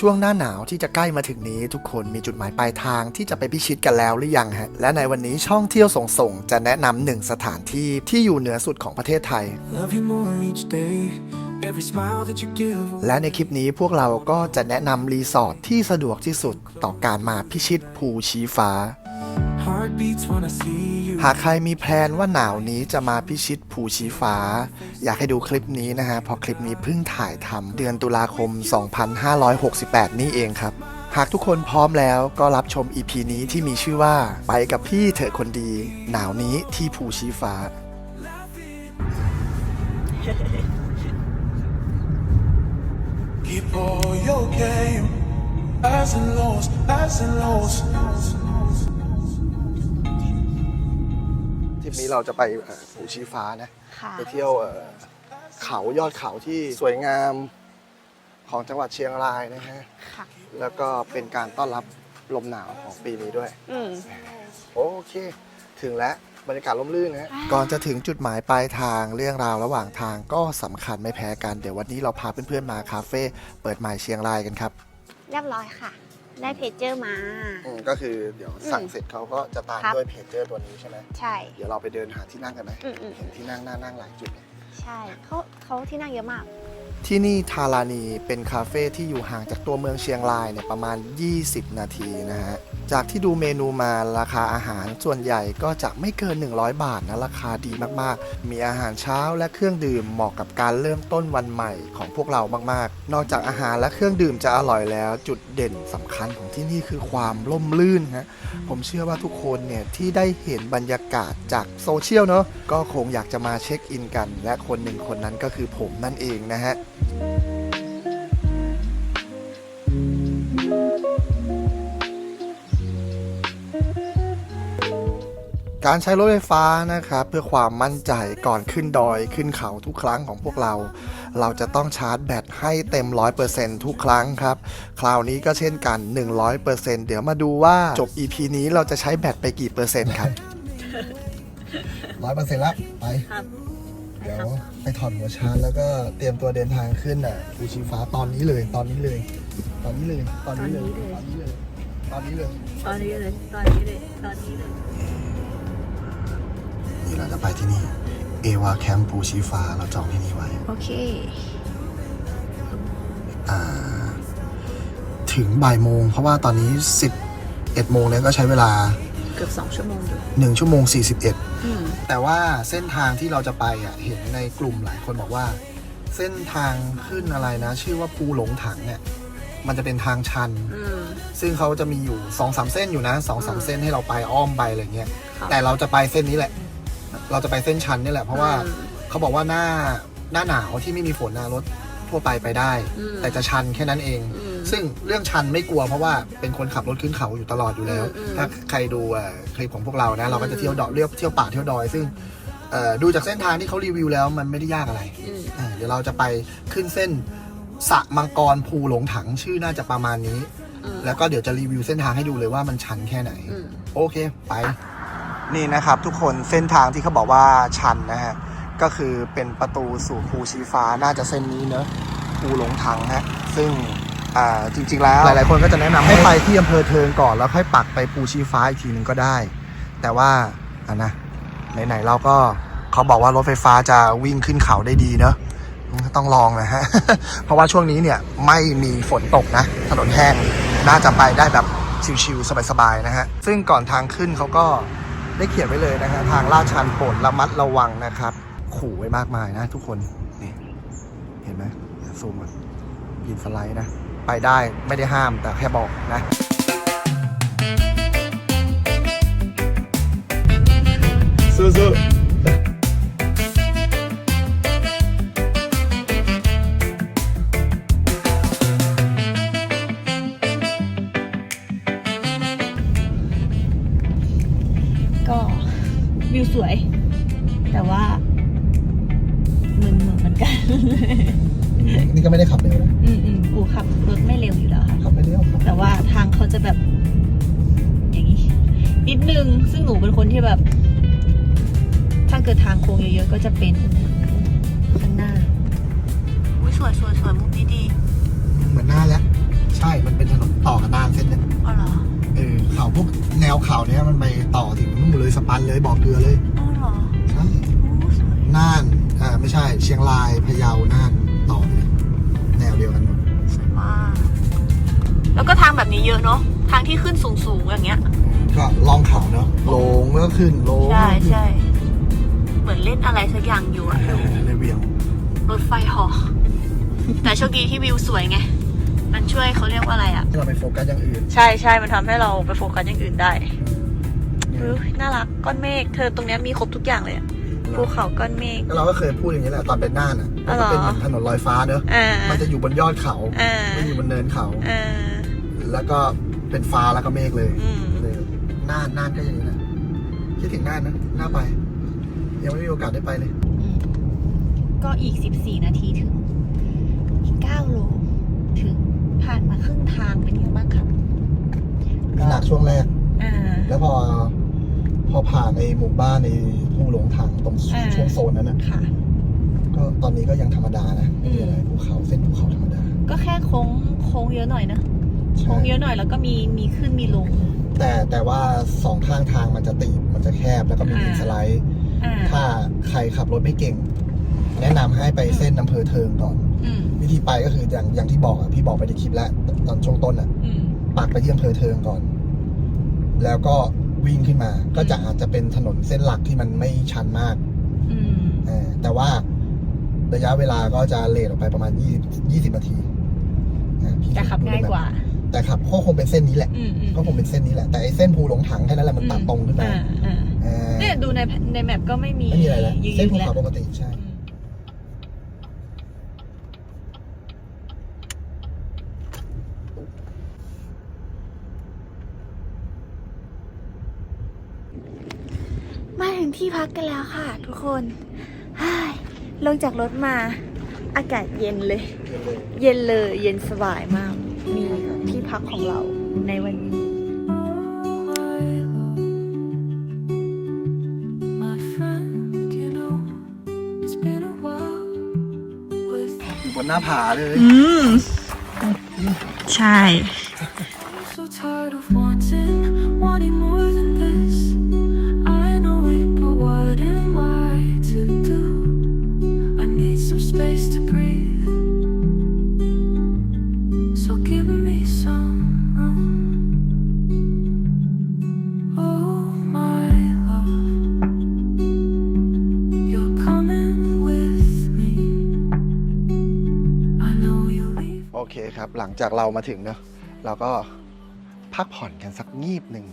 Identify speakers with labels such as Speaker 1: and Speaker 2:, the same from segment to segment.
Speaker 1: ช่วงหน้าหนาวที่จะใกล้มาถึงนี้ ทุกคนมีจุดหมายปลายทางที่จะไปพิชิตกันแล้วหรือยังฮะ และในวันนี้ช่องเที่ยวส่งส่งๆจะแนะนำหนึ่งสถานที่ที่อยู่เหนือสุดของประเทศไทย
Speaker 2: Love you more each day. Every smile that you give.
Speaker 1: และในคลิปนี้พวกเราก็จะแนะนำรีสอร์ทที่สะดวกที่สุดต่อการมาพิชิตภูชีฟ้า
Speaker 2: Heartbeats when I see you.
Speaker 1: หากใครมีแพลนว่าหนาวนี้จะมาพิชิตภูชีฟ้า อยากให้ดูคลิปนี้นะฮะเพราะคลิปนี้เพิ่งถ่ายทำเดือนตุลาคม 2568 นี่เองครับ หากทุกคนพร้อมแล้วก็รับชม EP นี้ที่มีชื่อว่า ไปกับพี่เถอะคนดี หนาวนี้ที่ภูชีฟ้า
Speaker 2: Keep all your game. Highs and lows, highs and lows.
Speaker 1: นี้เราจะไปเอ่อภูชีฟ้านะ
Speaker 3: ค่ะ
Speaker 1: ไปเที่ยวเอ่อเขายอดเขาที่สวยงามของจังหวัดเชียงรายนะฮะ
Speaker 3: ค่ะ
Speaker 1: แล้วก็เป็นการต้อนรับลมหนาวของปีนี้ด้วย
Speaker 3: อืม
Speaker 1: โอเค ถึงแล้วบรรยากาศร่มรื่นนะฮะก่อนจะถึงจุดหมายปลายทางเรื่องราวระหว่างทางก็สำคัญไม่แพ้กัน เดี๋ยววันนี้เราพาเพื่อนๆมาคาเฟ่เปิดใหม่เชียงรายกันครับ
Speaker 3: เรียบร้อยค่ะ ได้เพจเจอร์มา
Speaker 1: อืมก็คือเดี๋ยวสั่งเสร็จเขาก็จะตาม
Speaker 3: ครับ
Speaker 1: ด้วยเพจเจอร์ตัวนี้ใช่ไหม
Speaker 3: ใช่
Speaker 1: เดี๋ยวเราไปเดินหาที่นั่งกันไหม
Speaker 3: อืมอืม
Speaker 1: เห็นที่นั่งน่านั่งหลายจุดเลย
Speaker 3: ใช่เขาเขาที่นั่งเยอะมาก
Speaker 1: ที่นี่ทารานีเป็นคาเฟ่ที่อยู่ห่างจากตัวเมืองเชียงรายเนี่ยประมาณ 20 นาทีนะฮะ จากที่ดูเมนูมาราคาอาหารส่วนใหญ่ก็จะไม่เกิน 100 บาทนะ ราคาดีมากๆ มีอาหารเช้าและเครื่องดื่มเหมาะกับการเริ่มต้นวันใหม่ของพวกเรามากๆ นอกจากอาหารและเครื่องดื่มจะอร่อยแล้ว จุดเด่นสำคัญของที่นี่คือความร่มรื่นฮะผมเชื่อว่าทุกคนเนี่ยที่ได้เห็นบรรยากาศจากโซเชียลเนาะก็คงอยากจะมาเช็คอินกัน และคนหนึ่งคนนั้นก็คือผมนั่นเองนะฮะการใช้รถไฟฟ้านะครับเพื่อความมั่นใจก่อนขึ้นดอยขึ้นเขาทุกครั้งของพวกเรา เราจะต้องชาร์จแบตให้เต็ม 100%ทุกครั้งครับ คราวนี้ก็เช่นกัน 100%เดี๋ยวมาดูว่าจบ EP นี้เราจะใช้แบตไปกี่เปอร์เซ็นต์ครับ ร้อยเปอร์เซ็นต์ละไป
Speaker 3: ครับ
Speaker 1: เดี๋ยวไปถอดหัวชาร์จแล้วก็เตรียมตัวเดินทางขึ้นอะภูชีฟ้าตอนนี้เลย ตอนนี้เลย ตอนนี้เลย ตอนนี้เลย ตอนนี้เลย ตอนนี้เลย
Speaker 3: ตอนนี้เลย ตอนนี้เลย ตอนนี้เลย
Speaker 1: นี่เราจะไปที่นี่ เอวาแคมป์ภูชีฟ้าเราจองที่นี่ไว้
Speaker 3: โอเค
Speaker 1: อ่า ถึงบ่ายโมง เพราะว่าตอนนี้11โมงเนี่ยก็ใช้เวลา
Speaker 3: เกือบสองชั่วโมงอยู่
Speaker 1: 1ชั่วโมง
Speaker 3: อืม
Speaker 1: 41 แต่ว่าเส้นทางที่เราจะไปอะเห็นในกลุ่มหลายคนบอกว่า เส้นทางขึ้นอะไรนะ ชื่อว่าภูหลงถังเนี่ย มันจะเป็นทางชัน
Speaker 3: อืม
Speaker 1: ซึ่งเขาจะมีอยู่2อสามเส้นอยู่นะสองสาม
Speaker 3: อืม
Speaker 1: เส้นให้เราไปอ้อมไปอะไรเงี้ย
Speaker 3: ครับ
Speaker 1: แต่เราจะไปเส้นนี้แหละ เราจะไปเส้นชันนี่แหละเพราะว่า
Speaker 3: อืม
Speaker 1: เขาบอกว่าหน้าหน้าหนาวที่ไม่มีฝนนะรถทั่วไปไปได้
Speaker 3: อืม
Speaker 1: แต่จะชันแค่นั้นเอง
Speaker 3: อืม
Speaker 1: ซึ่งเรื่องชันไม่กลัวเพราะว่าเป็นคนขับรถขึ้นเขาอยู่ตลอดอยู่แล้ว
Speaker 3: อืมอืม
Speaker 1: ถ้าใครดูเอ่อคลิปของพวกเรานะ เราก็จะ
Speaker 3: อืม
Speaker 1: เที่ยวดอกเรียบเที่ยวป่าเที่ยวดอย ซึ่งเอ่อดูจากเส้นทางที่เขารีวิวแล้วมันไม่ได้ยากอะไร
Speaker 3: อืม
Speaker 1: อ่าเดี๋ยวเราจะไปขึ้นเส้นสะมังกรภูหลงถังชื่อน่าจะประมาณนี้
Speaker 3: อืม
Speaker 1: แล้วก็เดี๋ยวจะรีวิวเส้นทางให้ดูเลยว่ามันชันแค่ไหน
Speaker 3: อืม
Speaker 1: โอเค ไป นี่นะครับทุกคนเส้นทางที่เขาบอกว่าชันนะฮะ ก็คือเป็นประตูสู่ภูชีฟ้าน่าจะเส้นนี้เนอะภูหลงถังฮะ ซึ่ง อ่าจริง ๆ แล้ว หลาย ๆ คนก็จะแนะนำให้ไปที่อำเภอเทิงก่อนแล้วค่อยปักไปภูชีฟ้าอีกทีหนึ่งก็ได้ แต่ว่าอะนะไหน ๆ เราก็เขาบอกว่ารถไฟฟ้าจะวิ่งขึ้นเขาได้ดีเนอะต้องลองนะฮะ เพราะว่าช่วงนี้เนี่ยไม่มีฝนตกนะ ถนนแห้งน่าจะไปได้แบบชิวๆสบายๆนะฮะ ซึ่งก่อนทางขึ้นเขาก็ได้เขียนไว้เลยนะฮะ ทางลาดชันโปรดระมัดระวังนะครับ ขู่ไว้มากมายนะทุกคน นี่ เห็นไหมเดี๋ยวซูมอะยินสไลด์นะ ไปได้ไม่ได้ห้ามแต่แค่บอกนะสู้ๆ
Speaker 3: ก็วิวสวย แต่ว่ามึนๆเหมือนกัน
Speaker 1: นี่ก็ไม่ได้ขับเร็วนะ
Speaker 3: อืมอืมกูขับรถไม่เร็วอยู่แล้วค่ะ
Speaker 1: ขับไม่เร็วครั
Speaker 3: แต่ว่าทางเขาจะแบบ อย่างนี้นิดนึงซึ่งหนูเป็นคนที่แบบ ถ้าเกิดทางโค้งเยอะๆก็จะเป็นข้างหน้าอุ้ยสวยสวยสวยมุมนี้ดี
Speaker 1: เหมือนหน้าแล้ว ใช่มันเป็นถนนต่อกันนานเส้นนึง
Speaker 3: อ๋อเหรอ
Speaker 1: เออเข่าพวกแนวเข่าเนี้ยมันไปต่อถึงนู่นเลยสปันเลยบอกเกลือเลย
Speaker 4: อ๋อเหรอ
Speaker 1: ใช่น่านอ่าไม่ใช่ เชียงรายพะเยาน่าน แล้
Speaker 4: วก็ทางแบบนี้เยอะเนาะทางที่ขึ้นสูงๆอย่างเงี้ย
Speaker 1: ก็ล่องเขาเนาะลงแล้วก็ขึ้นลง
Speaker 4: ใช่
Speaker 1: แล้วก็ขึ้น
Speaker 4: ใช่เหมือนเล่นอะไรสักอย่างอยู่อะ
Speaker 1: เออเลยเวียง
Speaker 4: รถไฟเหอแต่โชคดีที่วิวสวยไง มันช่วยเขาเรียกว่าอะไรอะ
Speaker 1: ให้เราไปโฟกัสอย่างอื่น
Speaker 4: ใช่ใช่มันทำให้เราไปโฟกัสอย่างอื่นได้เออน่ารักก้อนเมฆเธอตรงเนี้ยมีครบทุกอย่างเลยอะภูเขาก้อนเมฆ
Speaker 1: ก็เราก็เคยพูดอย่างนี้แหละตอนเป็นน่านอะ
Speaker 4: อ๋
Speaker 1: มั
Speaker 4: อนเหรอ
Speaker 1: จะเป็นเหมือนถนนลอยฟ้าเนอะ
Speaker 4: อ่า
Speaker 1: มันจะอยู่บนยอดเขา
Speaker 4: อ่า
Speaker 1: ไม่อยู่บนเนินเขา
Speaker 4: อ่า
Speaker 1: แล้วก็เป็นฟ้าแล้วก็เมฆเลย
Speaker 4: อืม
Speaker 1: เลยน่านน่านก็อย่างนี้แหละคิดถึงน่านนะน่าไป ยังไม่มีโอกาสได้ไปเลย
Speaker 4: ก็อีก 14 นาทีถึง อีก 9 โล ถึง ผ่านมาครึ่งทางเป็นยังไงบ้างครับ
Speaker 1: มีหนักช่วงแรก
Speaker 4: อ่า
Speaker 1: แล้วพอ พอผ่านในหมู่บ้านในภูหลงถังตรง
Speaker 4: อ่า
Speaker 1: ช่วงโซนนั้นนะ
Speaker 4: ค่ะ
Speaker 1: ก็ตอนนี้ก็ยังธรรมดานะไม่มีอะไร
Speaker 4: อืม
Speaker 1: ภูเขาเส้นภูเขาธรรมดา
Speaker 4: ก็แค่โค้งโค้งเยอะหน่อยนะ
Speaker 1: ใช่
Speaker 4: โค้งเยอะหน่อยแล้วก็มีมีขึ้นมีลง
Speaker 1: แต่แต่ว่าสองข้างทางมันจะตีบมันจะแคบแล้วก็มีดิน
Speaker 4: อ่า
Speaker 1: สไลด์
Speaker 4: อ่า
Speaker 1: ถ้าใครขับรถไม่เก่ง แนะนำให้ไปเส้นอำเภอเทิงก่อน
Speaker 4: อืม
Speaker 1: วิธีไปก็คืออย่างอย่างที่บอกอะพี่บอกไปในคลิปแล้วตอนช่วงต้นอะ
Speaker 4: อืม
Speaker 1: ปักไปที่อำเภอเทิงก่อน แล้วก็วิ่งขึ้นมา ก็จะอาจจะเป็นถนนเส้นหลักที่มันไม่ชันมาก
Speaker 4: อืม
Speaker 1: เออแต่ว่าระยะเวลาก็จะเลทออกไปประมาณ 20 20นาทีอะพี่
Speaker 4: แต่ขับง่ายกว่า
Speaker 1: แต่ขับก็คงเป็นเส้นนี้แหละ
Speaker 4: อืมอืม
Speaker 1: ก็คงเป็นเส้นนี้แหละ แต่ไอ้เส้นภูหลงถังแค่นั้นแหละมันตัดตรงขึ้นมา
Speaker 4: อ่าอ่า
Speaker 1: อ่า
Speaker 4: เนี่ยดูในในแมปก็ไม่มี
Speaker 1: ไม่มีอะไรแล้ว
Speaker 4: ยื
Speaker 1: เส้น
Speaker 4: น
Speaker 1: ภู
Speaker 4: แล้ว
Speaker 1: เขาปกติใช่
Speaker 4: อืมมาถึงที่พักกันแล้วค่ะ ทุกคนฮ่ายลงจากรถมา อากาศเย็นเลย เย็นเลย เย็นสบายมากนี่ที่พั กของเราในวันนี้
Speaker 5: My friend, you know, it's been a while with
Speaker 1: อยู่บนหน้าผาเลย
Speaker 4: อืม ใช่
Speaker 1: จากเรามาถึงเนอะเราก็พักผ่อนกันสักงีบหนึ่ง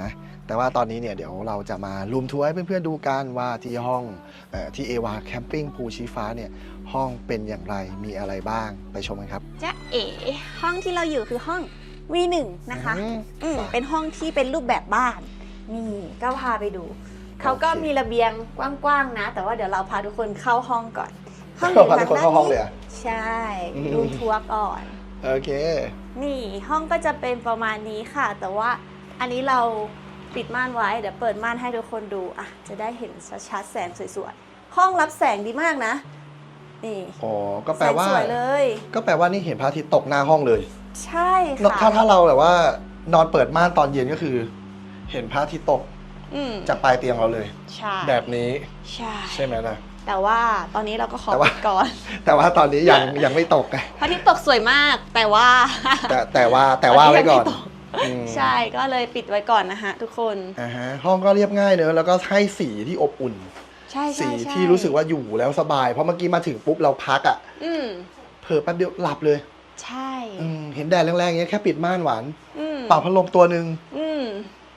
Speaker 1: นะแต่ว่าตอนนี้เนี่ยเดี๋ยวเราจะมารูมทัวร์ให้เพื่อนๆดูกันว่าที่ห้องเออที่เอวาแคมปิ้งภูชีฟ้าเนี่ยห้องเป็นอย่างไรมีอะไรบ้างไปชมกันครับ
Speaker 3: จ๊ะเอ๋ห้องที่เราอยู่คือห้อง V1 นะคะ
Speaker 1: อืม
Speaker 3: อืมเป็นห้องที่เป็นรูปแบบบ้านนี่ก็พาไปดูเขาก็
Speaker 1: โอเค
Speaker 3: มีระเบียงกว้างๆนะ แต่ว่าเดี๋ยวเราพาทุกคนเข้าห้องก่อนห้อง
Speaker 1: พาทุกคนเข้าห้องเลยเหรอ
Speaker 3: ใช่
Speaker 1: อืม
Speaker 3: รูมทัวร์ก่อน
Speaker 1: โอเค
Speaker 3: นี่ห้องก็จะเป็นประมาณนี้ค่ะ แต่ว่าอันนี้เราปิดม่านไว้เดี๋ยวเปิดม่านให้ทุกคนดูอะจะได้เห็นชัดๆแสงสวยๆห้องรับแสงดีมากนะนี่
Speaker 1: อ๋อก็
Speaker 3: แส
Speaker 1: แปล
Speaker 3: ง
Speaker 1: ว่า
Speaker 3: สวยเลย
Speaker 1: ก็แปลว่านี่เห็นพระอาทิตย์ตกหน้าห้องเลย
Speaker 3: ใช่
Speaker 1: ถ้า
Speaker 3: ค่ะ
Speaker 1: ถ้าเราแบบว่า นอนเปิดม่านตอนเย็นก็คือ เห็นพระอาทิตย์ตก
Speaker 3: อืม
Speaker 1: จากปลายเตียงเราเลย
Speaker 3: ใช่
Speaker 1: แบบนี้
Speaker 3: ใช่
Speaker 1: ใช่ไหมล่ะ
Speaker 3: แต่ว่าตอนนี้เราก็ขอ
Speaker 1: แต่ว่า
Speaker 3: ปิดก่อน
Speaker 1: แต่ว่าตอนนี้ยังยังไม่ตกไง
Speaker 3: พระอาทิตย์ตกสวยมาก แต่ว่า
Speaker 1: แต่แต่ว่าแต่ว่าไว้ก่อนอืม
Speaker 3: ใช่ก็เลยปิดไว้ก่อนนะฮะทุกคน
Speaker 1: อ่าฮะห้องก็เรียบง่ายเนอะแล้วก็ให้สีที่อบอุ่น
Speaker 3: ใช่ใช่
Speaker 1: สี
Speaker 3: ใช่
Speaker 1: ที่รู้สึกว่าอยู่แล้วสบาย เพราะเมื่อกี้มาถึงปุ๊บเราพักอะ
Speaker 3: อืม
Speaker 1: เผลอแป๊บเดียวหลับเลย
Speaker 3: ใช่
Speaker 1: อืมเห็นแดดแรงๆอย่างเงี้ยแค่ปิดม่านหวาน
Speaker 3: อืม
Speaker 1: เป่าพัดลมตัวหนึ่ง
Speaker 3: อืม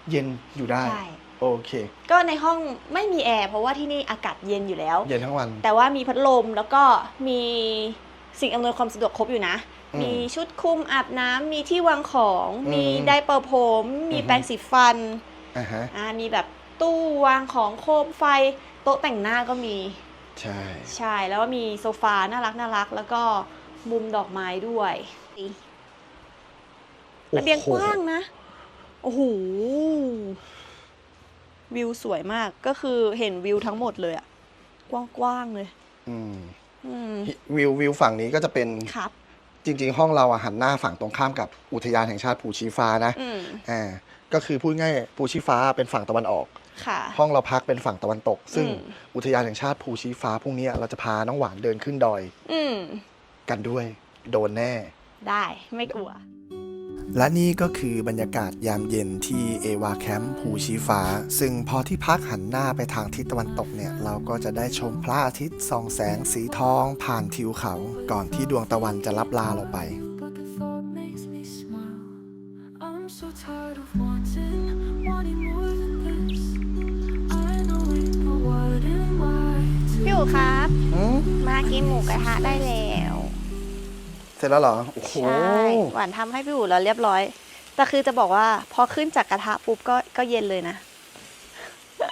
Speaker 1: เย็นอยู่ได้
Speaker 3: ใช่
Speaker 1: โอเค
Speaker 3: ก็ในห้องไม่มีแอร์เพราะว่าที่นี่อากาศเย็นอยู่แล้ว
Speaker 1: เย็นทั้งวัน
Speaker 3: แต่ว่ามีพัดลมแล้วก็มีสิ่งอำนวยความสะดวกครบอยู่นะ
Speaker 1: อืม
Speaker 3: มีชุดคลุมอาบน้ำมีที่วางของ
Speaker 1: อืม
Speaker 3: มีไดร์เป่าผม มี
Speaker 1: อือฮึ
Speaker 3: แปรงสีฟัน
Speaker 1: อ่าฮะ
Speaker 3: อ่ามีแบบตู้วางของโคมไฟ โต๊ะแต่งหน้าก็มี
Speaker 1: ใช่
Speaker 3: ใช่แล้วก็มีโซฟาน่ารักน่ารักแล้วก็มุมดอกไม้ด้วยระเบียงกว้างนะ โอ้โห วิวสวยมากก็คือเห็นวิวทั้งหมดเลยอะกว้างๆเลย
Speaker 1: อืม
Speaker 3: อืม
Speaker 1: วิววิวฝั่งนี้ก็จะเป็น
Speaker 3: ครับ
Speaker 1: จริง ๆ ห้องเราอะหันหน้าฝั่งตรงข้ามกับอุทยานแห่งชาติภูชีฟ้านะ
Speaker 3: อืม
Speaker 1: อ่าก็คือพูดง่ายภูชีฟ้าเป็นฝั่งตะวันออก
Speaker 3: ค่ะ
Speaker 1: ห้องเราพักเป็นฝั่งตะวันตก ซึ่ง
Speaker 3: อืม
Speaker 1: อุทยานแห่งชาติภูชีฟ้าพรุ่งนี้เราจะพาน้องหวานเดินขึ้นดอย
Speaker 3: อืม
Speaker 1: กันด้วย โดนแน่
Speaker 3: ได้ไม่กลัว
Speaker 1: และนี่ก็คือบรรยากาศยามเย็นที่เอวาแคมป์ภูชีฟ้า ซึ่งพอที่พักหันหน้าไปทางทิศตะวันตกเนี่ย เราก็จะได้ชมพระอาทิตย์ส่องแสงสีทองผ่านทิวเขา ก่อนที่ดวงตะวันจะลับลาเราไป
Speaker 5: But the thought makes me smile. I'm so tired of wanting, wanting more than this. I know it, but what am I to
Speaker 3: พี่อู๋ครับ
Speaker 1: อืม
Speaker 3: มากินหมูกระทะได้แล้ว
Speaker 1: เสร็จแล้วเหรอ โอ้โห
Speaker 3: ใช่หวานทำให้พี่อู๋แล้วเรียบร้อย แต่คือจะบอกว่าพอขึ้นจากกระทะปุ๊บก็ก็เย็นเลยนะ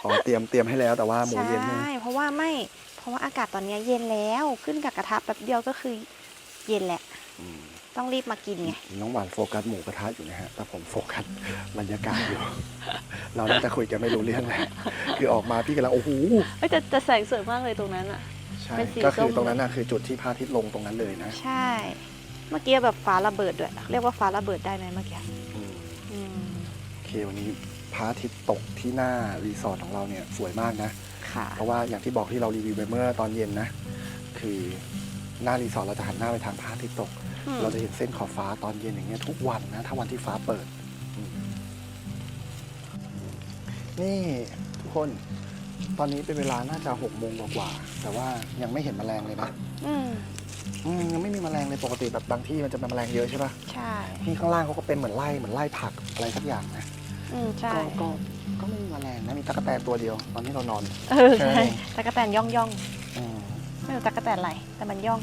Speaker 1: อ๋อเตรียมเตรียมให้แล้วแต่ว่าหมู
Speaker 3: ใช่
Speaker 1: เย็นเนี่ย
Speaker 3: เพราะว่าไม่เพราะว่าอากาศตอนนี้เย็นแล้วขึ้นกับกระทะแป๊บเดียวก็คือเย็นแหละต้องรีบมากินไง
Speaker 1: น้องหวานโฟกัสหมูกระทะอยู่นะฮะ แต่ผมโฟกัสบรรยากาศอยู่ เราน่าจะคุยกันไม่รู้เรื่องแหละคือออกมาพี่กำลังโอ้โห
Speaker 3: เอ้ยแต่แต่แสงสวยมากเลยตรงนั้นอะ
Speaker 1: ใช่
Speaker 3: เป็นสี
Speaker 1: ก็คือ
Speaker 3: ส้ม
Speaker 1: ตรงนั้นน่ะคือจุดที่พระอาทิตย์ลงตรงนั้นเลยนะ
Speaker 3: ใช่ เมื่อกี้แบบฟ้าระเบิดด้วย เรียกว่าฟ้าระเบิดได้ไหมเมื่อกี้
Speaker 1: อืม
Speaker 3: อืม
Speaker 1: โอเควันนี้พระอาทิตย์ตกที่หน้ารีสอร์ทของเราเนี่ยสวยมากนะ
Speaker 3: ค่ะ
Speaker 1: เพราะว่าอย่างที่บอกที่เรารีวิวไปเมื่อตอนเย็นนะ คือหน้ารีสอร์ทเราจะหันหน้าไปทางพระอาทิตย์ตก
Speaker 3: อืม
Speaker 1: เราจะเห็นเส้นขอบฟ้าตอนเย็นอย่างเงี้ยทุกวันนะ ถ้าวันที่ฟ้าเปิดอืมนี่ทุกคน ตอนนี้เป็นเวลาน่าจะหกโมงกว่าๆแต่ว่ายังไม่เห็นแมลงเลยนะ
Speaker 3: อืม
Speaker 1: อืมยังไม่มีแมลงเลยปกติแบบบางที่มันจะเป็นแมลงเยอะใช่ปะ
Speaker 3: ใช่
Speaker 1: ที่ข้างล่างเขาก็เป็นเหมือนไล่เหมือนไล่ผักอะไรสักอย่างนะ
Speaker 3: อืมใช่
Speaker 1: ก็ก็ก็ไม่มีแมลงนะมีตะกแตนตัวเดียว ตอนที่เรานอน
Speaker 3: เออ
Speaker 1: ใช่
Speaker 3: ใช่ตะกะแตนย่องย่อง
Speaker 1: อืม
Speaker 3: ไม่รู้ตะกะแตนอะไรแต่มันย่อง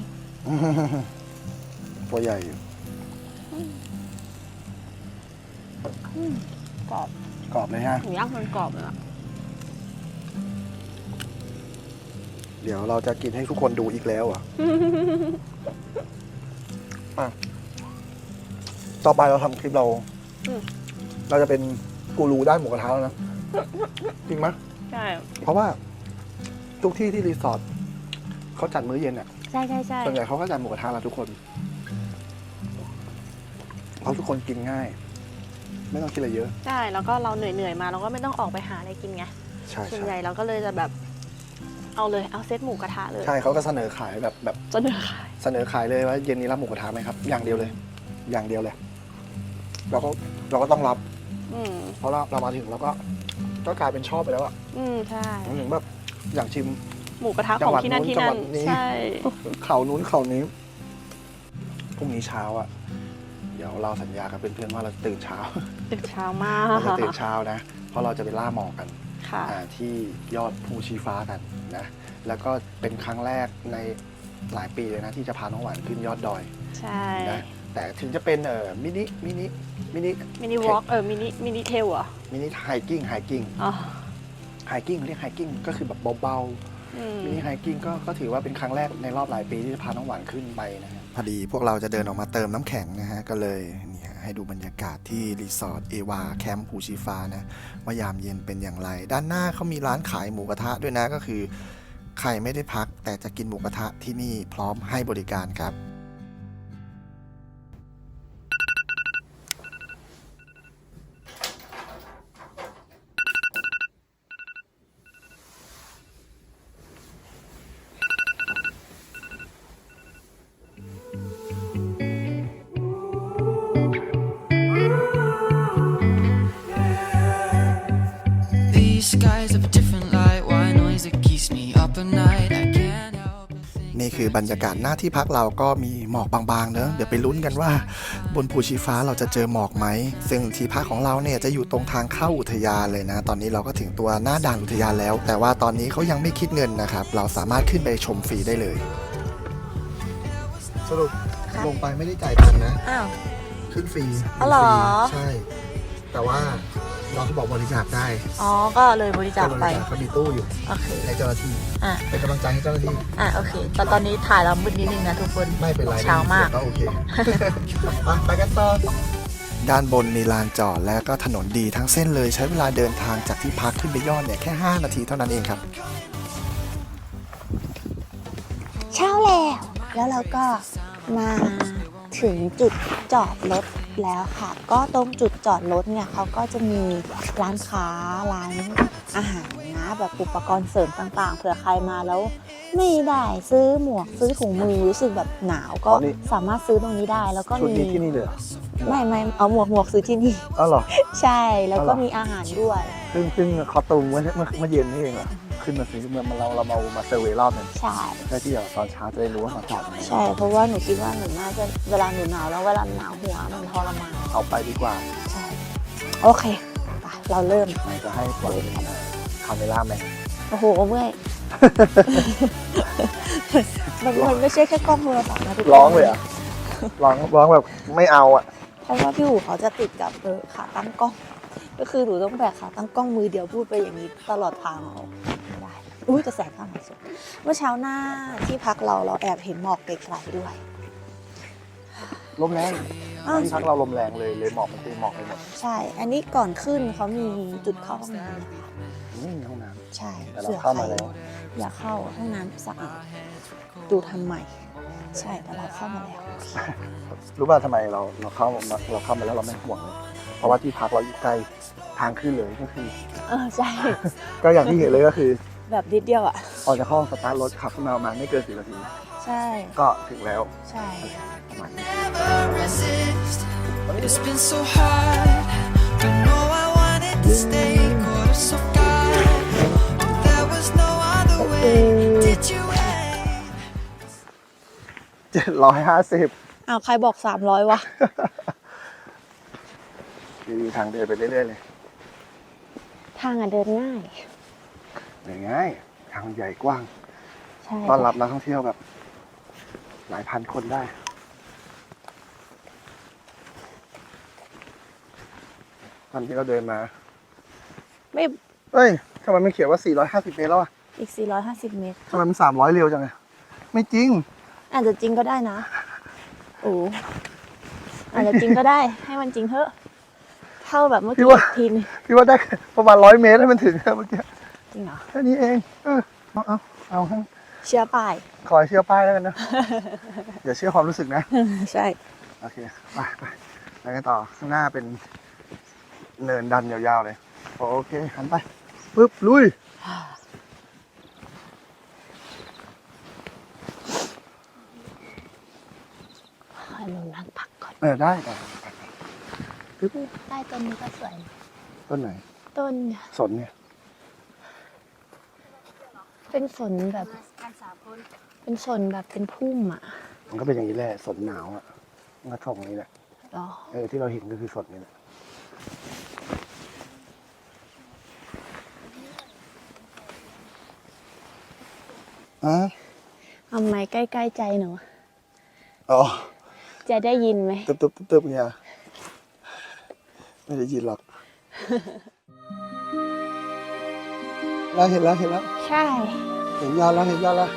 Speaker 1: ตัวใหญ่อยู่
Speaker 3: กรอบ
Speaker 1: กรอบเลยฮะ
Speaker 3: หมูย่างมันกรอบเลยอะ
Speaker 1: เดี๋ยวเราจะกินให้ทุกคนดูอีกแล้วอะ อะ ต่อไปเราทำคลิปเราเราจะเป็นกูรูด้านหมูกระทะแล้วนะ จริงไหม
Speaker 3: ใช่
Speaker 1: เพราะว่า ทุกที่ที่รีสอร์ทเขาจัดมื้อเย็นอะ
Speaker 3: ใช่ใช่ใช่
Speaker 1: ส่วนใหญ่เขาก็จัดหมูกระทะแล้วทุกคน เพราะทุกคนกินง่าย ไม่ต้องคิดอะไรเยอะ
Speaker 3: ใช่แล้วก็เราเหนื่อยเหนื่อยๆมาเราก็ไม่ต้องออกไปหาอะไรกินไง
Speaker 1: ใช่
Speaker 3: ส่วน
Speaker 1: ใช่
Speaker 3: ใหญ่เราก็เลยจะแบบ เอาเลยเอาเซตหมูกระทะเลย
Speaker 1: ใช่เขาก็เสนอขายแบบแบบ
Speaker 3: เสนอขาย
Speaker 1: เสนอขายเลยว่าเย็นนี้รับหมูกระทะไหมครับ อย่างเดียวเลย อย่างเดียวเลยเราก็เราก็ต้องรับ
Speaker 3: อืม
Speaker 1: เพราะเราเรามาถึงแล้วก็ก็กลายเป็นชอบไปแล้วอะ
Speaker 3: อืมใช่
Speaker 1: ถึงแบบอยากชิม
Speaker 3: หมูกระทะ
Speaker 1: จั
Speaker 3: ของ
Speaker 1: งหวัด
Speaker 3: ที่นั่น
Speaker 1: นู้น
Speaker 3: ที่
Speaker 1: จังห
Speaker 3: นั่
Speaker 1: วันดนี้
Speaker 3: ใช่
Speaker 1: เขานู้นเขานี้พรุ่งนี้เช้าอะเดี๋ยวเราสัญญากับเพื่อนๆว่าเราจะตื่นเช้า
Speaker 3: ตื่นเช้ามาก
Speaker 1: เราจะตื่นเช้านะ เพราะเราจะไปล่าหมอกกัน
Speaker 3: ค่ะ
Speaker 1: อ่าที่ยอดภูชีฟ้ากันนะ แล้วก็เป็นครั้งแรกในหลายปีเลยนะที่จะพาน้องหวานขึ้นยอดดอย
Speaker 3: ใช่
Speaker 1: นะแต่ถึงจะเป็นเอ่อมินิมินิมินิ
Speaker 3: มินิวอล์กเออ มินิ มินิเทลเหรอ
Speaker 1: มินิไฮกิ้งไฮกิ้ง
Speaker 3: อ๋อ
Speaker 1: ไฮกิ้งเรียกไฮกิ้งก็คือแบบเบา
Speaker 3: อืม
Speaker 1: ๆมินิไฮกิ้งก็ก็ถือว่าเป็นครั้งแรกในรอบหลายปีที่จะพาน้องหวานขึ้นไปนะฮะ พอดีพวกเราจะเดินออกมาเติมน้ำแข็งนะฮะ ก็เลยนี่ฮะ ให้ดูบรรยากาศที่รีสอร์ทเอวาแคมป์ภูชีฟ้านะว่ายามเย็นเป็นอย่างไร ด้านหน้าเขามีร้านขายหมูกระทะด้วยนะก็คือ ใครไม่ได้พักแต่จะกินหมูกระทะที่นี่พร้อมให้บริการครับ คือบรรยากาศหน้าที่พักเราก็มีหมอกบางๆเนอะเดี๋ยวไปลุ้นกันว่า บนภูชีฟ้าเราจะเจอหมอกไหม ซึ่งที่พักของเราเนี่ยจะอยู่ตรงทางเข้าอุทยานเลยนะ ตอนนี้เราก็ถึงตัวหน้าด่านอุทยานแล้ว แต่ว่าตอนนี้เขายังไม่คิดเงินนะครับ เราสามารถขึ้นไปชมฟรีได้เลย สรุปลงไปไม่ได้จ่ายตังค์นะ
Speaker 3: อ้าว
Speaker 1: ขึ้นฟรี
Speaker 3: อ๋อเหรอ
Speaker 1: ใช่ แต่ว่า เราเขาบอกบริจาคได้
Speaker 3: อ๋อ ก็เลยบริจาคไป
Speaker 1: เขามีตู้อยู่
Speaker 3: โอเค
Speaker 1: ให้เจ้าหน้าที่
Speaker 3: อะ
Speaker 1: เป็นกำลังใจให้เจ้าหน้าที่
Speaker 3: อะ โอเค แต่ตอนนี้ถ่ายแล้วมืดนิดนึงนะทุกคน
Speaker 1: ไม่เป็นไร
Speaker 3: เช้ามาก
Speaker 1: ก็โอเค ไปไปกันต่อ ด้านบนมีลานจอดและก็ถนนดีทั้งเส้นเลยใช้เวลาเดินทางจากที่พักขึ้นไปยอดเนี่ยแค่ 5 นาทีเท่านั้นเองครับ
Speaker 3: เช้าแล้ว แล้วเราก็มาถึงจุดจอดรถ แล้วค่ะ ก็ตรงจุดจอดรถเนี่ยเขาก็จะมีร้านค้าร้านอาหารนะแบบอุปกรณ์เสริมต่างๆเผื่อใครมาแล้วไม่ได้ซื้อหมวกซื้อถุงมือรู้สึกแบบหนาวก็
Speaker 1: อ๋อนี่
Speaker 3: สามารถซื้อตรงนี้ได้แล้วก็
Speaker 1: ชุด
Speaker 3: มี
Speaker 1: นี้ที่นี่เลยเหรอ
Speaker 3: ไม่ไม่เอาหมวกหมวกซื้อที่นี่
Speaker 1: อ๋อเหรอ
Speaker 3: ใช่แล้วก็
Speaker 1: อ๋อเหรอ
Speaker 3: มีอาหารด้วย
Speaker 1: ซึ่งซึ่งคอตูมเมื่อเมื่อเมื่อเย็นนี่เองเหรอ ขึ้นมาซื้อเมื่อเราเรามามาเซอร์เวย์รอบหนึง
Speaker 3: ใช่
Speaker 1: เพื่อที่แบบตอนเช้าจะได้รู้ว่าเขาจอดไหน
Speaker 3: ใช่ เพราะว่าหนูคิดว่าหนูน่าจะเวลาหนูหนาวแล้วเวลาหนาวหัวมันทรมาน
Speaker 1: เอาไปดีกว่า
Speaker 3: ใช่โอเคไปเราเริ่ม
Speaker 1: ไหนจะให้ปล่อยคาเมล่าไหม
Speaker 3: โอ้โหเมื่อย มันมันไม่ใช่แค่กล้องโทรศัพท์นะทุกคน
Speaker 1: ร้องเลยเหรอะร้องร้องแบบไม่เอาอะ
Speaker 3: เพราะว่าพี่อู๋เขาจะติดกับเออขาตั้งกล้อง ก็คือหนูต้องแบกขาตั้งกล้องมือเดียวพูดไปอย่างนี้ตลอดทางเอาไม่ได้อุ้ยจะแสงข้างหลังสุดเมื่อเช้าหน้าที่พักเราเราแอบเห็นหมอกไกลๆด้วย
Speaker 1: ลมแรง
Speaker 3: อ้าว
Speaker 1: ที่พักเราลมแรงเลยเลยหมอกมันตีหมอกไปหมด
Speaker 3: ใช่ อันนี้ก่อนขึ้นเขามีจุดเข้าห้องน้ำนะคะ
Speaker 1: อืมห้องน้
Speaker 3: ใช่
Speaker 1: แต่เราเข้ามาแล้ว
Speaker 3: อยากเข้าห้องน้ำสะอาดดูทำใหม่ ใช่แต่เราเข้ามาแล้วำ
Speaker 1: รู้ป่ะทำไมเราเราเข้ามาเราเข้ามาแล้วเราไม่ห่วงเลยเพราะว่าที่พักเราอยู่ใกล้ทางขึ้นเลยก็คือ
Speaker 3: เออใช่
Speaker 1: ก็อย่างที่เห็นเลยก็คือ
Speaker 3: แบบนิดเดียวอะ
Speaker 1: ออกจากห้องสตาร์ทรถขับขึ้นมาประมาณไม่เกินสิบนาที
Speaker 3: ใช่
Speaker 1: ก็ถึงแล้ว
Speaker 3: ใช่
Speaker 1: ประมาณนี้
Speaker 2: never resist. It's been so hard, but no, I wanted to stay. Caught us off guard. There was no other way. Did you hate?
Speaker 1: เจ็ดร้อยห้าสิบ
Speaker 3: อ้าวใครบอกสามร้อยวะ
Speaker 1: อยู่ทางเดินไปเรื่อยๆเลย
Speaker 3: ทางอะเดินง่าย
Speaker 1: เดินง่ายทางใหญ่กว้าง
Speaker 3: ใช่
Speaker 1: ต้อนรับนักท่องเที่ยวแบบ หลายพันคนได้ ตอนที่เราเดินมา
Speaker 3: ไม่
Speaker 1: เอ้ยทำไมมันเขียนว่า 450 เมตรแล้วอะ
Speaker 3: อีก 450 เมตร
Speaker 1: ทำไมมัน 300 เร็วจังอะไม่จริง
Speaker 3: อาจจะจริงก็ได้นะโอ้อาจจะจริงก็ได้ ให้มันจริงเถอะ เท่าแบบเมื่อ
Speaker 1: พี่
Speaker 3: กี้
Speaker 1: ว่า
Speaker 3: อีกทีนึง
Speaker 1: พี่ว่าได้ประมาณ 100 เมตรให้มันถึงนะเมื่อกี้
Speaker 3: จริงเหรอ
Speaker 1: แค่นี้เอง เออ เอาเอาเอาให้
Speaker 3: เชื่อป้าย
Speaker 1: ขอให้เชื่อป้ายแล้วกันนะ อย่าเชื่อความรู้สึกนะ
Speaker 3: ใช่
Speaker 1: โอเค ไปไปไปกันต่อ ข้างหน้าเป็นเนินดันยาวๆเลย โอเค หันไป ปึ๊บ ลุย
Speaker 3: ให้หนูนั่งพักก่อน
Speaker 1: เออ ได้ไปไปไปปึ๊บ
Speaker 3: ใต้ต้นนี้ก็สวยนะ
Speaker 1: ต้นไหน
Speaker 3: ต้น
Speaker 1: สนเนี่ย
Speaker 3: เป็นฝนแบบเป็นฝนแบบเป็นพุ่มอะ
Speaker 1: มันก็เป็นอย่างนี้แหละสนหนาวอะมันก็ทรงนี้แหละ
Speaker 3: หรอ
Speaker 1: เออที่เราเห็นก็คือสนนี่แหละอะ
Speaker 3: ทำไมใกล้ๆใจหนู
Speaker 1: อ๋อ
Speaker 3: จะได้ยินไหม
Speaker 1: ตึ๊บตึ๊บตึ๊บตึ๊บเนี่ยไม่ได้ยินหรอก แล้วเห็นแล้วเห็นแล้ว
Speaker 3: ใช่
Speaker 1: เห็นยอดแล้วเห็นยอดแล้ว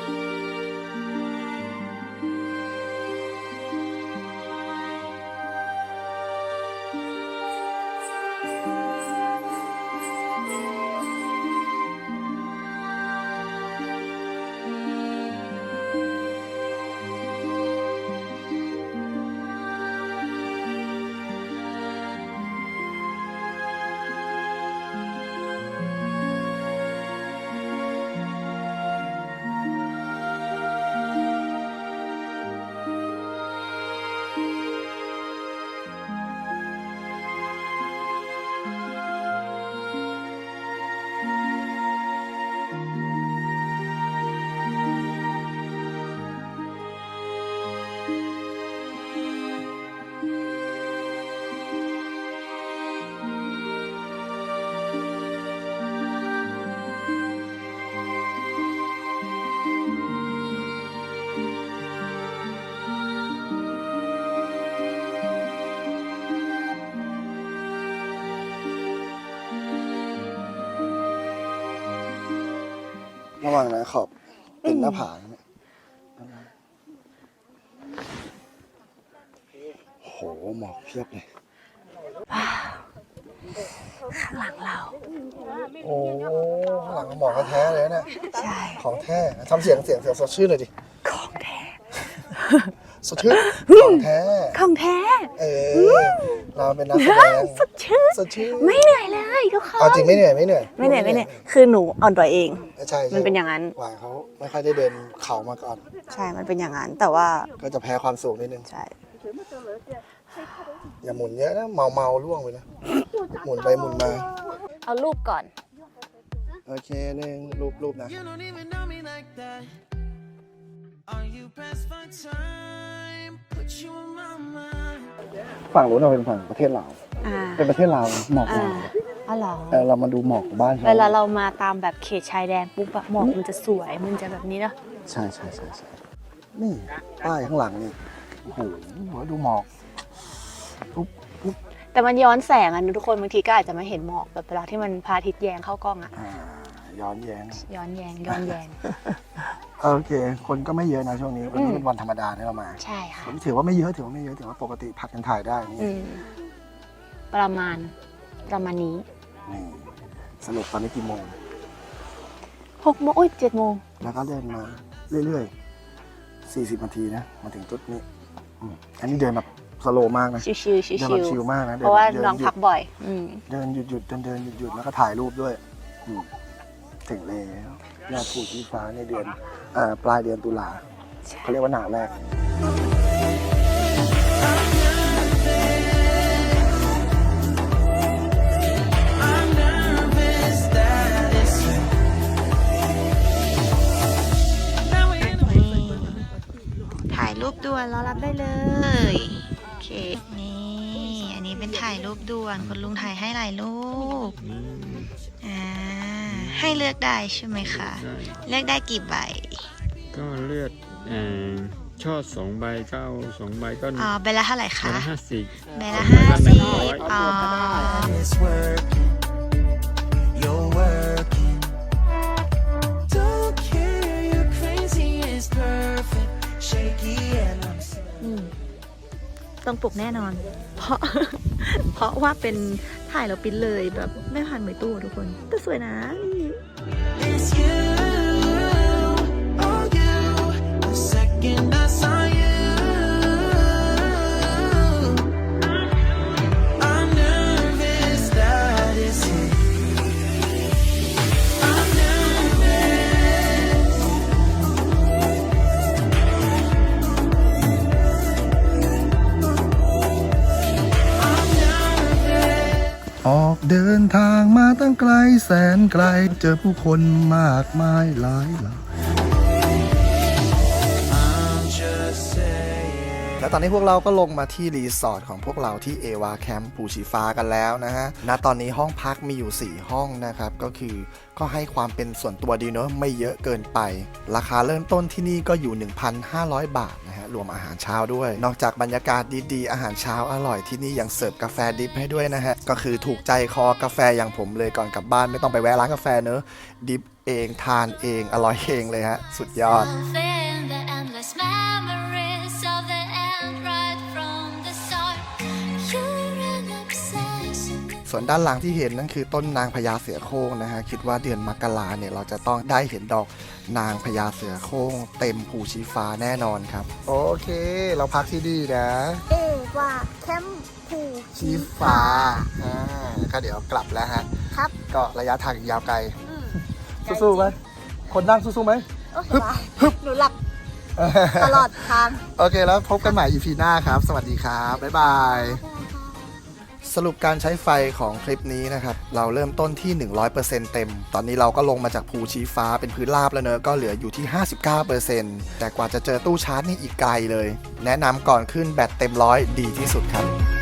Speaker 1: ระหว่างนะขอบเป็นหน้าผาเนี่ยโอ้โหหมอกเพียบเลย
Speaker 3: ข้างหลังเรา
Speaker 1: โอ้ข้างหลังก็หมอกแท้ๆเลยนะ
Speaker 3: ใช่
Speaker 1: ของแท้ทำเสียงเสียงเสียงสดชื่นหน่อยดิ
Speaker 3: ของแท้
Speaker 1: สดชื่นของแท้
Speaker 4: ของแท้
Speaker 1: เออเราเป็นนักแสดง
Speaker 4: สดชื่น
Speaker 1: สดชื่น
Speaker 4: ไม่เหนื่อยเลยทุกคน
Speaker 1: เอาจริงไม่เหนื่อยไม่เหนื่อย
Speaker 3: ไม่เหนื่อยไม่เหนื่อยคือหนูอ่อนตัวเอง
Speaker 1: ใช่ใช่
Speaker 3: มันเป็นอย่างนั้น
Speaker 1: หวานเขาไม่ค่อยได้เดินเขามาก่อน
Speaker 3: ใช่มันเป็นอย่างนั้นแต่ว่า
Speaker 1: ก็จะแพ้ความสูงนิดนึง
Speaker 3: ใช่
Speaker 1: อย่าหมุนเยอะนะเมาเมาๆล่วงไปนะหมุนไปหมุนมา
Speaker 3: เอารูปก่อน
Speaker 1: โอเคหนึ่งรูปรูปนะ ฝั่งนู้นเราเป็นฝั่งประเทศลาว
Speaker 3: อ่า
Speaker 1: เป็นประเทศลาวหมอก
Speaker 3: อ่า
Speaker 1: ลาว
Speaker 3: อ๋อเหรอ
Speaker 1: เออเรามาดูหมอกของบ้านเขา
Speaker 3: เวลาเรามาตามแบบเขตชายแดนปุ๊บอะหมอกมันจะสวยมันจะแบบนี้เนอะ
Speaker 1: ใช่ใช่ใช่ใช่นี่ป้ายข้างหลังนี่โอ้โหดูหมอกปุ๊บปุ๊บ
Speaker 3: แต่มันย้อนแสงอะทุกคนบางทีก็อาจจะไม่เห็นหมอกแบบเวลาที่มันพระอาทิตย์แยงเข้ากล้องอะ
Speaker 1: อ่าย้อนแย้ง
Speaker 3: ย้อนแยงย้อนแยง
Speaker 1: โอเค คนก็ไม่เยอะนะช่วงนี้วันนี้เป็นวันธรรมดาที่เรามา
Speaker 3: ใช่ค่ะ
Speaker 1: ผมถือว่าไม่เยอะถือว่าไม่เยอะถือว่าปกติผัดกันถ่ายได้นี่
Speaker 3: อืมประมาณประมาณนี้
Speaker 1: นี่สรุปตอนนี้กี่โมง
Speaker 3: หกโมงโอ้ยเจ็ดโมง
Speaker 1: แล้วก็เดินมาเรื่อยๆ 40 นาทีนะ มาถึงจุดนี้อืมอันนี้เดินแบบสโลว์มากนะ
Speaker 3: ชิวๆชิว
Speaker 1: เดินแบบชิลมากนะ
Speaker 3: ๆ
Speaker 1: ดิ
Speaker 3: เพราะว่า
Speaker 1: ดิ
Speaker 3: น้อง
Speaker 1: หยุ
Speaker 3: พั
Speaker 1: ด
Speaker 3: กบ่อย อืม
Speaker 1: เดินหยุดหยุดเดินเดินหยุดหยุดแล้วก็ถ่ายรูปด้วยอืมถึงแล้วยอดภูชีฟ้าในเดือนเอ่อ ปลายเดือนตุลาเขาเรียกว่าหนาวแรก
Speaker 4: ถ่ายรูปด่วนรอรับได้เลย โอเค นี่ อันนี้เป็นถ่ายรูปด่วนคุณลุงถ่ายให้หลายรูป อ่า ให้เลือกได้ใช่ไหมคะ เลือกได้กี่ใบ
Speaker 6: ก็เลือดเอ่อช่อสองใบก็เอาสองใบก็
Speaker 4: อ๋อใบละเท่าไหร่
Speaker 6: ใบ
Speaker 4: คะ
Speaker 6: ละห้าสิบ
Speaker 4: ใบละห้าสิบอ๋อ
Speaker 2: It's working. You're working. Don't care, you're crazy, it's perfect. Shaky and I'm sick.
Speaker 4: อืมต้องปลุกแน่นอน เพราะ เพราะว่าเป็นถ่ายแล้วปริ้นเลยแบบไม่ผ่านมือตู้ทุกคน แต่สวยนะนี่
Speaker 2: It's you, oh you. The second I saw
Speaker 1: เดินทางมาตั้งไกลแสนไกล เจอผู้คนมากมายหลายหลาย และตอนนี้พวกเราก็ลงมาที่รีสอร์ทของพวกเราที่เอวาแคมป์ปูชีฟ้ากันแล้วนะฮะ ณ ตอนนี้ห้องพักมีอยู่ 4 ห้องนะครับ ก็คือก็ให้ความเป็นส่วนตัวดีเนอะไม่เยอะเกินไป ราคาเริ่มต้นที่นี่ก็อยู่ 1,500 บาทนะฮะ รวมอาหารเช้าด้วย นอกจากบรรยากาศดีๆ อาหารเช้าอร่อยที่นี่ยังเสิร์ฟกาแฟดิฟให้ด้วยนะฮะ ก็คือถูกใจคอกาแฟอย่างผมเลยก่อนกลับบ้านไม่ต้องไปแวะร้านกาแฟเนอะดิฟเองทานเองอร่อยเองเลยฮะสุดยอด ส่วนด้านหลังที่เห็นนั่นคือต้นนางพญาเสือโคร่งนะฮะคิดว่าเดือนมกราเนี่ยเราจะต้องได้เห็นดอกนางพญาเสือโคร่งเต็มภูชีฟ้าแน่นอนครับ โอเค เราพักที่นี่นะ
Speaker 4: เอว่าแคมพู
Speaker 1: ชีฟ้าอ่าก็เดี๋ยวกลับแล้วฮะ
Speaker 4: ครับ
Speaker 1: ก็ระยะทางอีกยาวไกลสู้ๆไหมคนนั่งสู้ๆไหม
Speaker 4: โอเคปะหนูหลับตลอดทาง
Speaker 1: โอเคแล้วพบกันใหม่ EP หน้าครับ สวัสดีครับ บ๊ายบาย สรุปการใช้ไฟของคลิปนี้นะครับ เราเริ่มต้นที่ 100%เต็ม ตอนนี้เราก็ลงมาจากภูชี้ฟ้าเป็นพื้นราบแล้วเนอะก็เหลืออยู่ที่ 59%แต่กว่าจะเจอตู้ชาร์จนี่อีกไกลเลย แนะนำก่อนขึ้นแบตเต็มร้อยดีที่สุดครับ